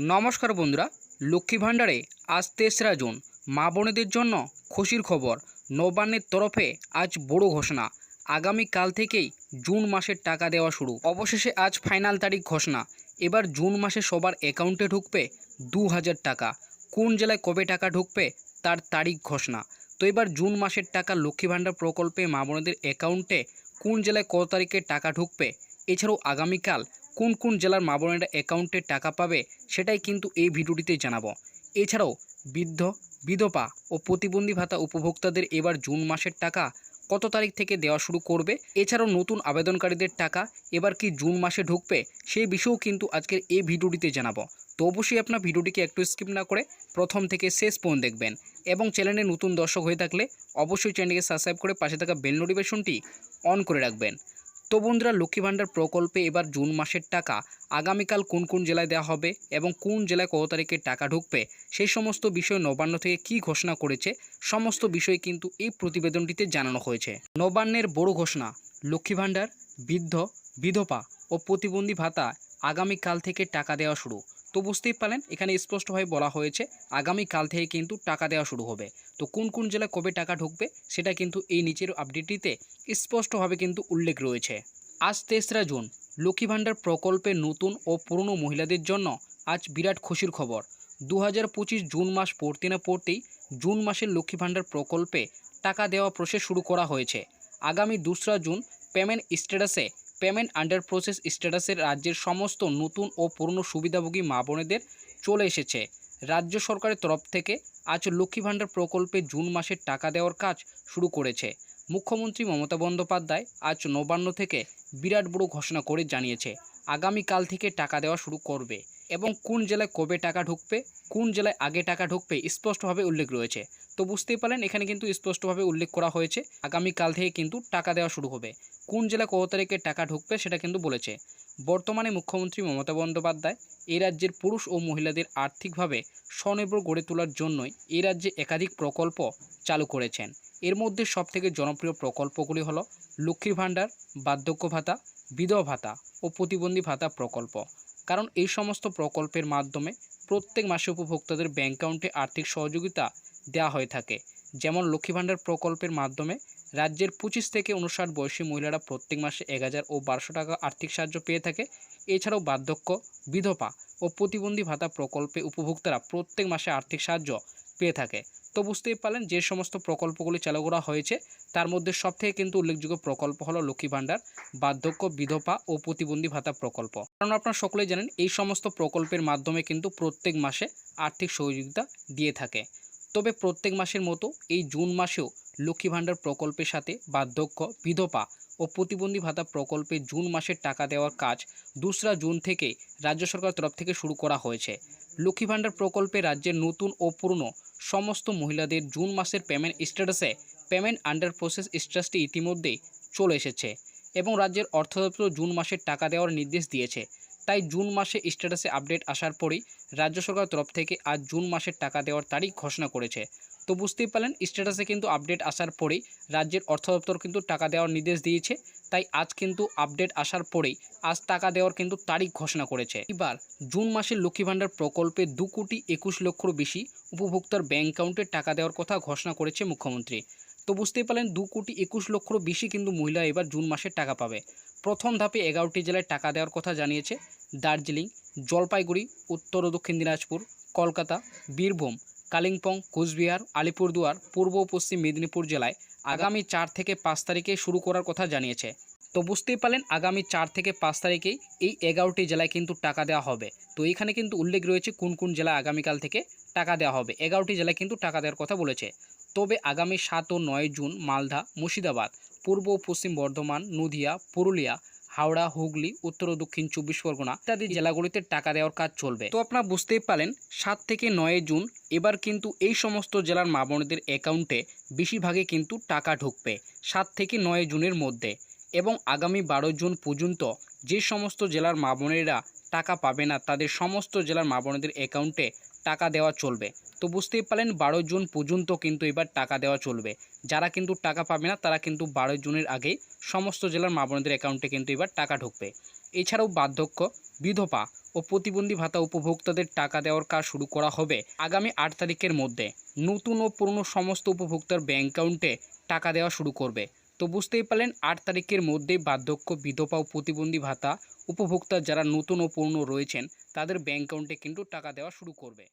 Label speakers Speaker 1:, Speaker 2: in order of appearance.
Speaker 1: নমস্কার বন্ধুরা, লক্ষ্মী ভাণ্ডারে আজ তেসরা জুন। মা বোনেদের জন্য খুশির খবর। নবান্নের তরফে আজ বড় ঘোষণা। আগামী কাল থেকেই জুন মাসের টাকা দেওয়া শুরু। অবশেষে আজ ফাইনাল তারিখ ঘোষণা। এবার জুন মাসে সবার অ্যাকাউন্টে ঢুকবে দু হাজার টাকা। কোন জেলায় কবে টাকা ঢুকবে তার তারিখ ঘোষণা। তো এবার জুন মাসের টাকা লক্ষ্মী ভাণ্ডার প্রকল্পে মা বোনেদের অ্যাকাউন্টে কোন জেলায় কত তারিখে টাকা ঢুকবে, এছাড়াও আগামীকাল কোন কোন জেলার মা বোনেরা অ্যাকাউন্টে টাকা পাবে সেটাই কিন্তু এই ভিডিওটিতে জানাব। এছাড়াও বৃদ্ধ, বিধবা ও প্রতিবন্ধী ভাতা উপভোক্তাদের এবার জুন মাসের টাকা কত তারিখ থেকে দেওয়া শুরু করবে? এছাড়াও নতুন আবেদনকারীদের টাকা এবার কি জুন মাসে ঢুকবে? সেই বিষয়েও কিন্তু আজকের এই ভিডিওটিতে জানাব। তো অবশ্যই আপনার ভিডিওটিকে একটু স্কিপ না করে প্রথম থেকে শেষ পর্যন্ত দেখবেন এবং চ্যানেলে নতুন দর্শক হয়ে থাকলে অবশ্যই চ্যানেলকে সাবস্ক্রাইব করে পাশে থাকা বেল নোটিফিকেশনটি অন করে রাখবেন। তো বন্ধুরা লক্ষ্মী ভাণ্ডার প্রকল্পে এবার জুন মাসের টাকা আগামীকাল কোন কোন জেলায় দেওয়া হবে এবং কোন জেলায় কত তারিখে টাকা ঢুকবে, সেই সমস্ত বিষয় নবান্ন থেকে কি ঘোষণা করেছে, সমস্ত বিষয় কিন্তু এই প্রতিবেদনটিতে জানানো হয়েছে। নবান্নের বড় ঘোষণা, লক্ষ্মী ভাণ্ডার, বৃদ্ধ, বিধবা ও প্রতিবন্ধী ভাতা আগামীকাল থেকে টাকা দেওয়া শুরু। তো বুঝতেই পারলেন, এখানে স্পষ্টভাবে বলা হয়েছে, আগামীকাল থেকে কিন্তু টাকা দেওয়া শুরু হবে। তো কোন কোন জেলায় কবে টাকা ঢুকবে, সেটা কিন্তু এই নিচের আপডেটটিতে স্পষ্টভাবে কিন্তু উল্লেখ রয়েছে। আজ তেসরা জুন, লক্ষ্মী ভাণ্ডার প্রকল্পে নতুন ও পুরনো মহিলাদের জন্য আজ বিরাট খুশির খবর। দু হাজার পঁচিশ জুন মাস পড়তে না পড়তেই জুন মাসের লক্ষ্মী ভাণ্ডার প্রকল্পে টাকা দেওয়া প্রসেস শুরু করা হয়েছে। আগামী দোসরা জুন, পেমেন্ট স্ট্যাটাসে পেমেন্ট আন্ডার প্রসেস স্ট্যাটাসের রাজ্যের সমস্ত নতুন ও পুরনো সুবিধাভোগী মা বোনেদের চলে এসেছে। রাজ্য সরকারের তরফ থেকে আজ লক্ষ্মী ভাণ্ডার প্রকল্পে জুন মাসের টাকা দেওয়ার কাজ শুরু করেছে। মুখ্যমন্ত্রী মমতা বন্দ্যোপাধ্যায় আজ নবান্ন থেকে বিরাট বড় ঘোষণা করে জানিয়েছে, আগামীকাল থেকে টাকা দেওয়া শুরু করবে এবং কোন জেলায় কবে টাকা ঢুকবে, কোন জেলায় আগে টাকা ঢুকবে স্পষ্টভাবে উল্লেখ রয়েছে। তো বুঝতেই পারলেন, এখানে কিন্তু স্পষ্টভাবে উল্লেখ করা হয়েছে, আগামীকাল থেকে কিন্তু টাকা দেওয়া শুরু হবে। কোন জেলা কত তারিখে টাকা ঢুকবে সেটা কিন্তু বলেছে। বর্তমানে মুখ্যমন্ত্রী মমতা বন্দ্যোপাধ্যায় এই রাজ্যের পুরুষ ও মহিলাদের আর্থিকভাবে স্বনির্ভর গড়ে তোলার জন্যই এই রাজ্যে একাধিক প্রকল্প চালু করেছেন। এর মধ্যে সবথেকে জনপ্রিয় প্রকল্পগুলি হলো লক্ষ্মীর ভাণ্ডার, বার্ধক্য ভাতা, বিধবা ভাতা ও প্রতিবন্ধী ভাতা প্রকল্প। কারণ এই সমস্ত প্রকল্পের মাধ্যমে প্রত্যেক মাসে উপভোক্তাদের ব্যাংক অ্যাকাউন্টে আর্থিক সহযোগিতা দেওয়া হয়ে থাকে। যেমন লক্ষ্মী ভাণ্ডার প্রকল্পের মাধ্যমে রাজ্যের পঁচিশ থেকে উনষাট বয়সী মহিলারা প্রত্যেক মাসে এক হাজার ও বারোশো টাকা আর্থিক সাহায্য পেয়ে থাকে। এছাড়াও বার্ধক্য, বিধবা ও প্রতিবন্ধী ভাতা প্রকল্পে উপভোক্তারা প্রত্যেক মাসে আর্থিক সাহায্য পেয়ে থাকে। তো বুঝতেই পারলেন যে সমস্ত প্রকল্পগুলি চালু করা হয়েছে, তার মধ্যে সবথেকে কিন্তু উল্লেখযোগ্য প্রকল্প হলো লক্ষ্মী ভাণ্ডার, বার্ধক্য, বিধবা ও প্রতিবন্ধী ভাতা প্রকল্প। কারণ আপনারা সকলেই জানেন, এই সমস্ত প্রকল্পের মাধ্যমে কিন্তু প্রত্যেক মাসে আর্থিক সহযোগিতা দিয়ে থাকে। তবে প্রত্যেক মাসের মতো এই জুন মাসেও লক্ষ্মী ভাণ্ডার প্রকল্পের সাথে বার্ধক্য, বিধবা ও প্রতিবন্ধী ভাতা প্রকল্পে জুন মাসের টাকা দেওয়ার কাজ দোসরা জুন থেকে রাজ্য সরকার তরফ থেকে শুরু করা হয়েছে। লক্ষ্মী ভাণ্ডার প্রকল্পে রাজ্যের নতুন ও পুরনো সমস্ত মহিলাদের জুন মাসের পেমেন্ট স্ট্যাটাসে পেমেন্ট আন্ডার প্রসেস স্ট্যাটাসটি ইতিমধ্যেই চলে এসেছে এবং রাজ্যের অর্থ দপ্তর জুন মাসের টাকা দেওয়ার নির্দেশ দিয়েছে। তাই জুন মাসে স্ট্যাটাসে আপডেট আসার পরেই রাজ্য সরকার তরফ থেকে আজ জুন মাসের টাকা দেওয়ার তারিখ ঘোষণা করেছে। তো বুঝতেই পারলেন, স্ট্যাটাসে কিন্তু আপডেট আসার পরেই রাজ্যের অর্থ দপ্তর কিন্তু টাকা দেওয়ার নির্দেশ দিয়েছে। তাই আজ কিন্তু আপডেট আসার পরেই আজ টাকা দেওয়ার কিন্তু তারিখ ঘোষণা করেছে। এবার জুন মাসের লক্ষ্মী ভাণ্ডার প্রকল্পে দু কোটি একুশ লক্ষর বেশি উপভোক্তার ব্যাংক অ্যাকাউন্টে টাকা দেওয়ার কথা ঘোষণা করেছে মুখ্যমন্ত্রী। তো বুঝতেই পারলেন, দু কোটি একুশ লক্ষর বেশি কিন্তু মহিলা এবার জুন মাসে টাকা পাবে। প্রথম ধাপে এগারোটি জেলায় টাকা দেওয়ার কথা জানিয়েছে দার্জিলিং, জলপাইগুড়ি, উত্তর ও দক্ষিণ দিনাজপুর, কলকাতা, বীরভূম, কালিম্পং, কোচবিহার, আলিপুরদুয়ার, পূর্ব ও পশ্চিম মেদিনীপুর জেলায় আগামী চার থেকে পাঁচ তারিখে শুরু করার কথা জানিয়েছে। তো বুঝতেই পারলেন, আগামী চার থেকে পাঁচ তারিখেই এই এগারোটি জেলায় কিন্তু টাকা দেওয়া হবে। তো এখানে কিন্তু উল্লেখ রয়েছে কোন কোন জেলায় আগামীকাল থেকে টাকা দেওয়া হবে। এগারোটি জেলায় কিন্তু টাকা দেওয়ার কথা বলেছে। তবে আগামী সাত ও নয় জুন মালদা, মুর্শিদাবাদ, পূর্ব পশ্চিম বর্ধমান, নদিয়া, পুরুলিয়া, হাওড়া, হুগলি, উত্তর ও দক্ষিণ চব্বিশ পরগনা ইত্যাদি জেলাগুলিতে টাকা দেওয়ার কাজ চলবে। তো আপনারা বুঝতেই পারেন সাত থেকে নয় জুন এবার কিন্তু এই সমস্ত জেলার মা বোনদের অ্যাকাউন্টে বেশিরভাগে কিন্তু টাকা ঢুকবে, সাত থেকে নয় জুনের মধ্যে। এবং আগামী বারো জুন পর্যন্ত যে সমস্ত জেলার মা বোনেরা টাকা পাবে না, তাদের সমস্ত জেলার মা বোনেদের অ্যাকাউন্টে টাকা দেওয়া চলবে। তো বুঝতেই পারলেন বারো জুন পর্যন্ত কিন্তু এবার টাকা দেওয়া চলবে। যারা কিন্তু টাকা পাবে না, তারা কিন্তু বারো জুনের আগেই সমস্ত জেলার মা বোনদের অ্যাকাউন্টে কিন্তু এবার টাকা ঢুকবে। এছাড়াও বার্ধক্য, বিধবা ও প্রতিবন্ধী ভাতা উপভোক্তাদের টাকা দেওয়ার কাজ শুরু করা হবে আগামী আট তারিখের মধ্যে। নতুন ও পুরনো সমস্ত উপভোক্তার ব্যাঙ্ক অ্যাকাউন্টে টাকা দেওয়া শুরু করবে। তো বুঝতেই পারলেন, আট তারিখের মধ্যেই বার্ধক্য বিধবা ও প্রতিবন্ধী ভাতা উপভোক্তা যারা নতুন ও পুরনো রয়েছেন, তাদের ব্যাংক অ্যাকাউন্টে কিন্তু টাকা দেওয়া শুরু করবে।